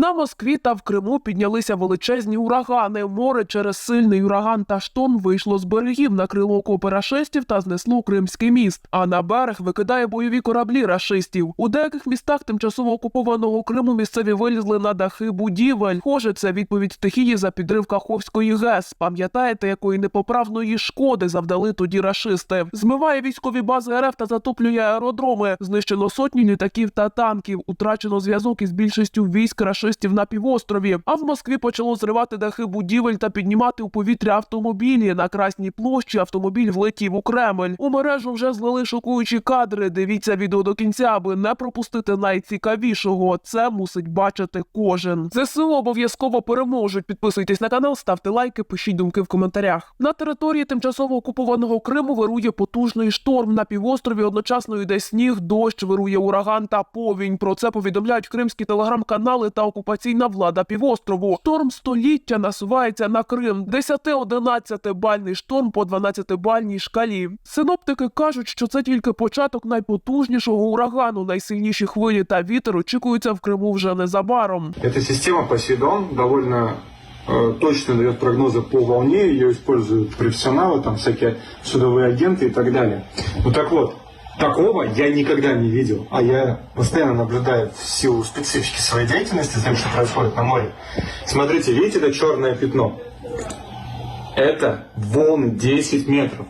На Москві та в Криму піднялися величезні урагани. Море через сильний ураган та шторм вийшло з берегів, накрило окопи рашистів та знесло кримський міст. А на берег викидає бойові кораблі рашистів. У деяких містах тимчасово окупованого Криму місцеві вилізли на дахи будівель. Схоже, це відповідь стихії за підрив Каховської ГЕС. Пам'ятаєте, якої непоправної шкоди завдали тоді рашисти? Змиває військові бази РФ та затоплює аеродроми. Знищено сотні літаків та танків. Утрачено зв'язок із більшістю військ рашистів на півострові. А в Москві почало зривати дахи будівель та піднімати у повітря автомобілі. На красній площі автомобіль влетів у Кремль. У мережу вже злили шокуючі кадри. Дивіться відео до кінця, аби не пропустити найцікавішого. Це мусить бачити кожен. ЗСУ обов'язково переможуть. Підписуйтесь на канал, ставте лайки, пишіть думки в коментарях. На території тимчасово окупованого Криму вирує потужний шторм. На півострові одночасно йде сніг, дощ, вирує ураган та повінь. Про це повідомляють кримські телеграм-канали та окупаційна влада півострову. Шторм століття насувається на Крим. 10-11 бальний шторм по 12 бальній шкалі. Синоптики кажуть, що це тільки початок найпотужнішого урагану. Найсильніші хвилі та вітер очікуються в Криму вже незабаром. Эта система Посейдон довольно э, точно дает прогнозы по волне, ее используют профессионалы, там всякие судовые агенты и так далее. Ну так вот, Такого я никогда не видел, а я постоянно наблюдаю в силу специфики своей деятельности за тем, что происходит на море. Смотрите, видите это черное пятно? Это волны 10 метров.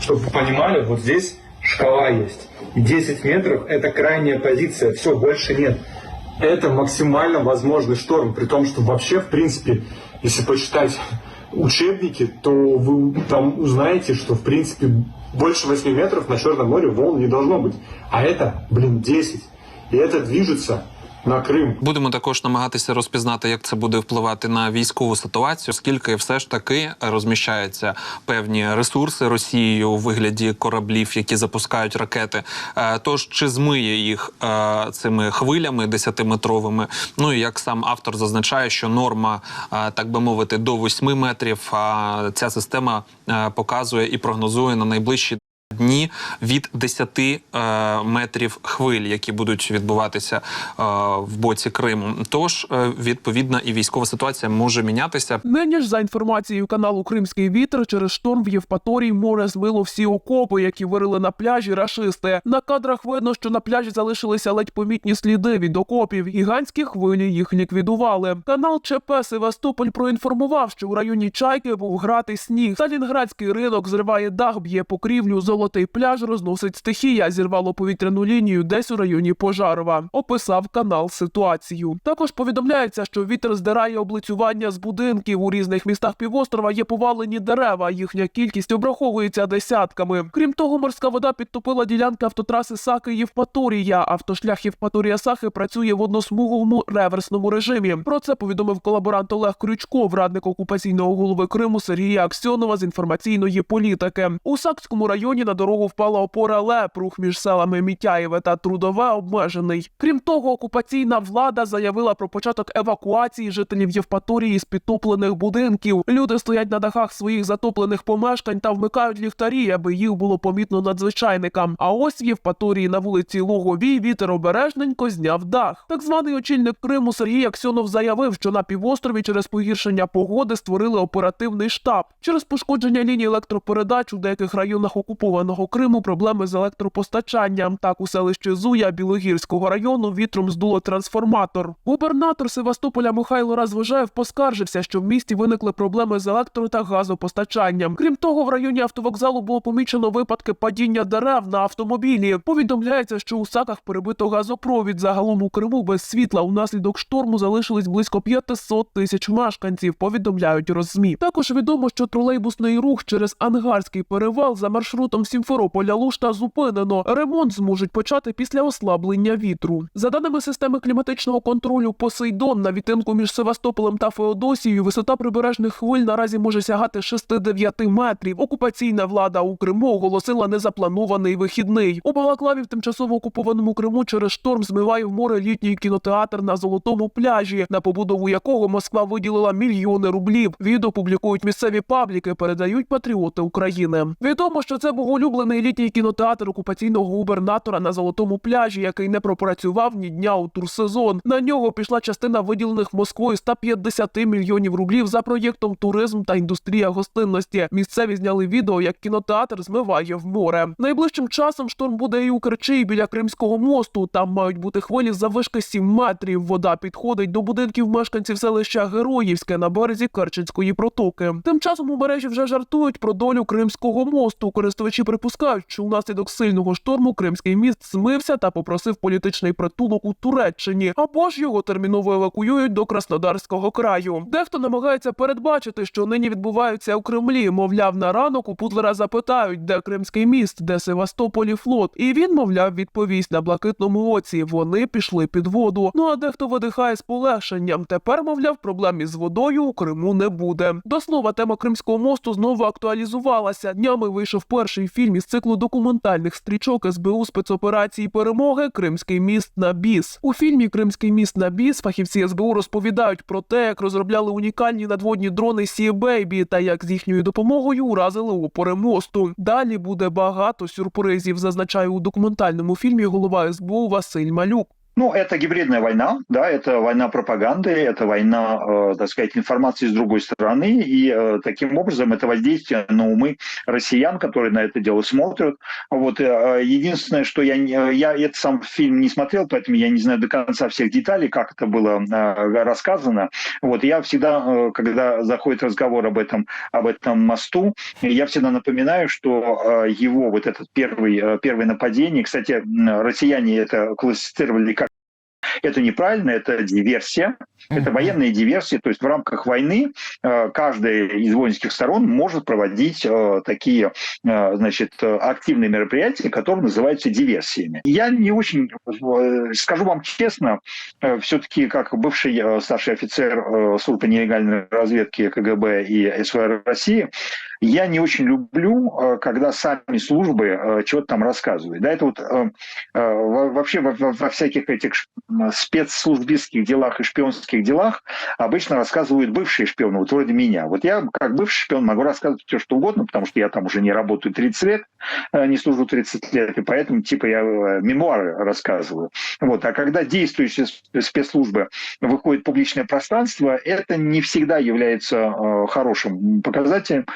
Чтобы вы понимали, вот здесь шкала есть. И 10 метров это крайняя позиция, все, больше нет. Это максимально возможный шторм, при том, что вообще, в принципе, если почитать учебники, то вы там узнаете, что, в принципе, больше 8 метров на Черном море волн не должно быть. А это, блин, 10. И это движется на Крым. Будемо також намагатися розпізнати, як це буде впливати на військову ситуацію, оскільки все ж таки розміщаються певні ресурси Росією у вигляді кораблів, які запускають ракети. Е, Тож чи змиє їх е, цими хвилями десятиметровими? Ну і як сам автор зазначає, що норма, е, так би мовити, до 8 метрів. А ця система показує і прогнозує на найближчі дні від 10 е, метрів хвиль, які будуть відбуватися е, в боці Криму. Тож е, відповідна і військова ситуація може мінятися. Нині ж за інформацією каналу Кримський вітер через шторм в Євпаторії море змило всі окопи, які вирили на пляжі рашисти. На кадрах видно, що на пляжі залишилися ледь помітні сліди від окопів. Гігантські хвилі їх ліквідували. Канал ЧП Севастополь проінформував, що у районі Чайки був грати сніг. Сталінградський ринок зриває дах, б'є покрівлю. Золотий пляж розносить стихія. Зірвало повітряну лінію десь у районі Пожарова. Описав канал ситуацію. Також повідомляється, що вітер здирає облицювання з будинків. У різних містах півострова є повалені дерева. Їхня кількість обраховується десятками. Крім того, морська вода підтопила ділянки автотраси Саки Євпаторія. Автошлях Євпаторія Сахи працює в односмуговому реверсному режимі. Про це повідомив колаборант Олег Крючков, радник окупаційного голови Криму Сергія Аксьонова з інформаційної політики. У Сакському районі на дорогу впала опора ЛЕП. Рух між селами Мітяєве та Трудове обмежений. Крім того, окупаційна влада заявила про початок евакуації жителів Євпаторії з підтоплених будинків. Люди стоять на дахах своїх затоплених помешкань та вмикають ліхтарі, аби їх було помітно надзвичайникам. А ось в Євпаторії на вулиці Логовій вітер обережненько зняв дах. Так званий очільник Криму Сергій Аксьонов заявив, що на півострові через погіршення погоди створили оперативний штаб. Через пошкодження ліній електропередач у деяких районах окупованого Криму проблеми з електропостачанням. Так у селищі Зуя Білогірського району вітром здуло трансформатор. Губернатор Севастополя Михайло Развожаєв поскаржився, що в місті виникли проблеми з електро та газопостачанням. Крім того, в районі автовокзалу було помічено випадки падіння дерев на автомобілі. Повідомляється, що у саках перебито газопровід. Загалом у Криму без світла унаслідок шторму залишились близько 500 тисяч мешканців. Повідомляють роззмі. Також відомо, що тролейбусний рух через ангарський перевал за маршрутом Сімферополя Лушта зупинено. Ремонт зможуть почати після ослаблення вітру. За даними системи кліматичного контролю Посейдон, на відтинку між Севастополем та Феодосією висота прибережних хвиль наразі може сягати 6-9 метрів. Окупаційна влада у Криму оголосила незапланований вихідний. У Балаклаві в тимчасово окупованому Криму через шторм змиває в море літній кінотеатр на золотому пляжі, на побудову якого Москва виділила мільйони рублів. Відео публікують місцеві пабліки, передають патріоти України. Відомо, що це був улюблений літній кінотеатр окупаційного губернатора на золотому пляжі, який не пропрацював ні дня у турсезон. На нього пішла частина виділених Москвою 150 мільйонів рублів за проєктом туризм та індустрія гостинності. Місцеві зняли відео, як кінотеатр змиває в море. Найближчим часом шторм буде і у Керчі біля Кримського мосту. Там мають бути хвилі заввишки 7 метрів. Вода підходить до будинків мешканців селища Героївське на березі Керченської протоки. Тим часом у мережі вже жартують про долю Кримського мосту. Користувачі припускають, що унаслідок сильного шторму Кримський міст змився та попросив політичний притулок у Туреччині, або ж його терміново евакуюють до Краснодарського краю. Дехто намагається передбачити, що нині відбуваються у Кремлі. Мовляв, на ранок у Путлера запитають, де Кримський міст, де Севастополі флот. І він, мовляв, відповість на блакитному оці. Вони пішли під воду. Ну а дехто видихає з полегшенням. Тепер, мовляв, проблем із водою у Криму не буде. До слова, тема Кримського мосту знову актуалізувалася. Днями вийшов перший фільм із циклу документальних стрічок СБУ спецоперації перемоги Кримський міст на біс. У фільмі Кримський міст на біс фахівці СБУ розповідають про те, як розробляли унікальні надводні дрони Сі Бейбі та як з їхньою допомогою уразили опори мосту. Далі буде багато сюрпризів, зазначає у документальному фільмі голова СБУ Василь Малюк. Ну, это гибридная война, да, это война пропаганды, это война, э, так сказать, информации с другой стороны, и э, таким образом это воздействие на умы россиян, которые на это дело смотрят. Вот э, единственное, что я, не- я этот сам фильм не смотрел, поэтому я не знаю до конца всех деталей, как это было э, рассказано. Вот я всегда, э, когда заходит разговор об этом, об этом мосту, я всегда напоминаю, что э, его вот этот первый, э, первое нападение, кстати, россияне это классифицировали как это неправильно, это диверсия, это военная диверсия, то есть в рамках войны э, каждая из воинских сторон может проводить э, такие, э, значит, активные мероприятия, которые называются диверсиями. Я не очень, скажу вам честно, все-таки как бывший старший офицер службы нелегальной разведки КГБ и СВР России, я не очень люблю, э, когда сами службы э, чего-то там рассказывают. Да, это вот э, во- вообще во, всяких этих спецслужбистских делах и шпионских делах обычно рассказывают бывшие шпионы, вот вроде меня. Вот я, как бывший шпион, могу рассказывать все, что угодно, потому что я там уже не работаю 30 лет, не служу 30 лет, и поэтому, типа, я мемуары рассказываю. Вот. А когда действующие сп- спецслужбы выходят в публичное пространство, это не всегда является хорошим показателем,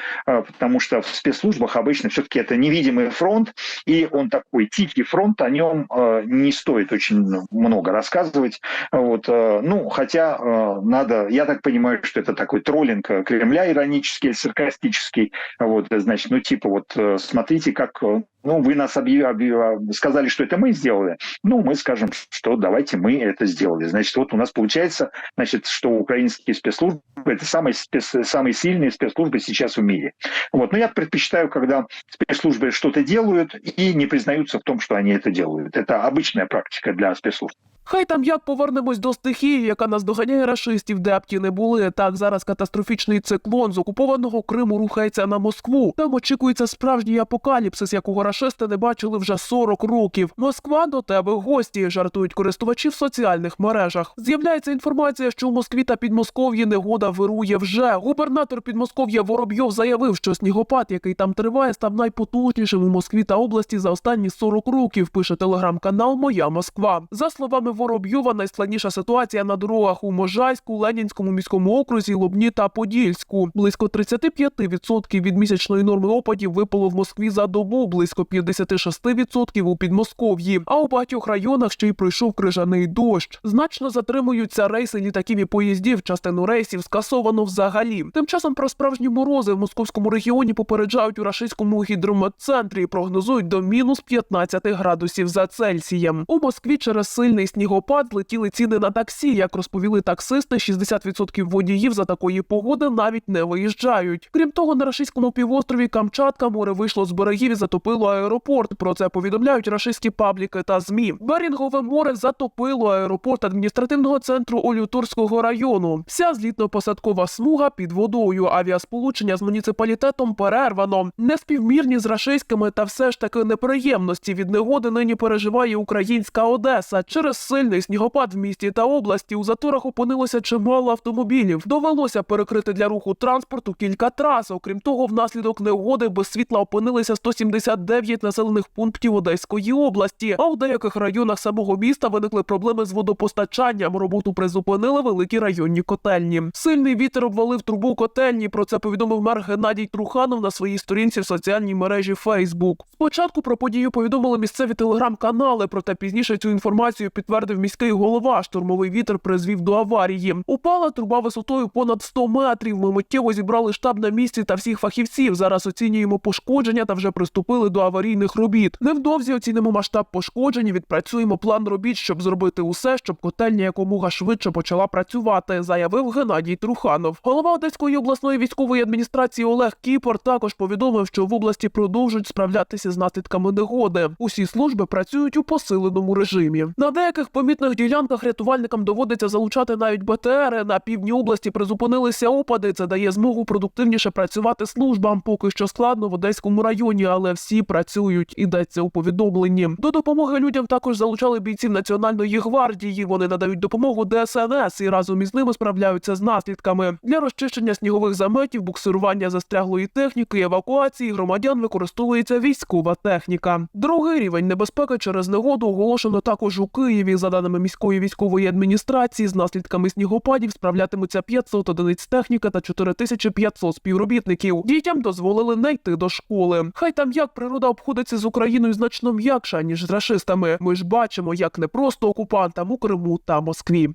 потому что в спецслужбах обычно все-таки это невидимый фронт, и он такой тихий фронт, о нем э, не стоит очень много рассказывать. Вот, э, ну, хотя надо, я так понимаю, что это такой троллинг Кремля иронический, саркастический. Вот, значит, ну, типа, вот э, смотрите, как э, ну, вы нас объяв- объяв- сказали, что это мы сделали. Ну, мы скажем, что давайте мы это сделали. Значит, вот у нас получается, значит, что украинские спецслужбы это самые, спец- самые сильные спецслужбы сейчас в мире. Вот. Но я предпочитаю, когда спецслужбы что-то делают и не признаются в том, что они это делают. Это обычная практика для спецслужб. Хай там як повернемось до стихії, яка нас доганяє рашистів, де б ті не були. Так зараз катастрофічний циклон з окупованого Криму рухається на Москву. Там очікується справжній апокаліпсис, якого рашисти не бачили вже 40 років. Москва до тебе гості, жартують користувачі в соціальних мережах. З'являється інформація, що у Москві та Підмосков'ї негода вирує вже. Губернатор Підмосков'я Воробйов заявив, що снігопад, який там триває, став найпотужнішим у Москві та області за останні 40 років. Пише телеграм-канал Моя Москва. За словами Воробйова, найскладніша ситуація на дорогах у Можайську, Ленінському міському окрузі, Лобні та Подільську. Близько 35% від місячної норми опадів випало в Москві за добу, близько 56% у Підмосков'ї. А у багатьох районах ще й пройшов крижаний дощ. Значно затримуються рейси літаків і поїздів. Частину рейсів скасовано взагалі. Тим часом про справжні морози в московському регіоні попереджають у рашистському гідрометцентрі. Прогнозують до мінус 15 градусів за Цельсієм. У Москві через сильний снігопад злетіли ціни на таксі. Як розповіли таксисти, 60% водіїв за такої погоди навіть не виїжджають. Крім того, на рашистському півострові Камчатка море вийшло з берегів і затопило аеропорт. Про це повідомляють рашистські пабліки та змі. Берінгове море затопило аеропорт адміністративного центру Олюторського району. Вся злітно-посадкова смуга під водою. Авіасполучення з муніципалітетом перервано. Неспівмірні з рашистськими та все ж таки неприємності від негоди нині переживає українська Одеса. Через сильний снігопад в місті та області. У заторах опинилося чимало автомобілів. Довелося перекрити для руху транспорту кілька трас. Окрім того, внаслідок негоди без світла опинилися 179 населених пунктів Одеської області. А у деяких районах самого міста виникли проблеми з водопостачанням. Роботу призупинили великі районні котельні. Сильний вітер обвалив трубу котельні. Про це повідомив мер Геннадій Труханов на своїй сторінці в соціальній мережі Facebook. Спочатку про подію повідомили місцеві телеграм-канали, проте пізніше цю інформацію підтвердив міський голова. Штурмовий вітер призвів до аварії. Упала труба висотою понад 100 метрів. Ми миттєво зібрали штаб на місці та всіх фахівців. Зараз оцінюємо пошкодження та вже приступили до аварійних робіт. Невдовзі оцінимо масштаб пошкоджень. Відпрацюємо план робіт, щоб зробити усе, щоб котельня якомога швидше почала працювати, заявив Геннадій Труханов. Голова Одеської обласної військової адміністрації Олег Кіпор також повідомив, що в області продовжують справлятися з наслідками негоди. Усі служби працюють у посиленому режимі. На деяких помітних ділянках рятувальникам доводиться залучати навіть БТРи. На півдні області призупинилися опади. Це дає змогу продуктивніше працювати службам. Поки що складно в Одеському районі, але всі працюють. Ідеться у повідомленні. До допомоги людям також залучали бійців Національної гвардії. Вони надають допомогу ДСНС і разом із ними справляються з наслідками для розчищення снігових заметів, буксирування застряглої техніки, евакуації громадян використовується військова техніка. Другий рівень небезпеки через негоду оголошено також у Києві. За даними міської військової адміністрації, з наслідками снігопадів справлятимуться 500 одиниць техніки та 4500 співробітників. Дітям дозволили не йти до школи. Хай там як природа обходиться з Україною значно м'якша ніж з рашистами. Ми ж бачимо, як непросто окупантам у Криму та Москві.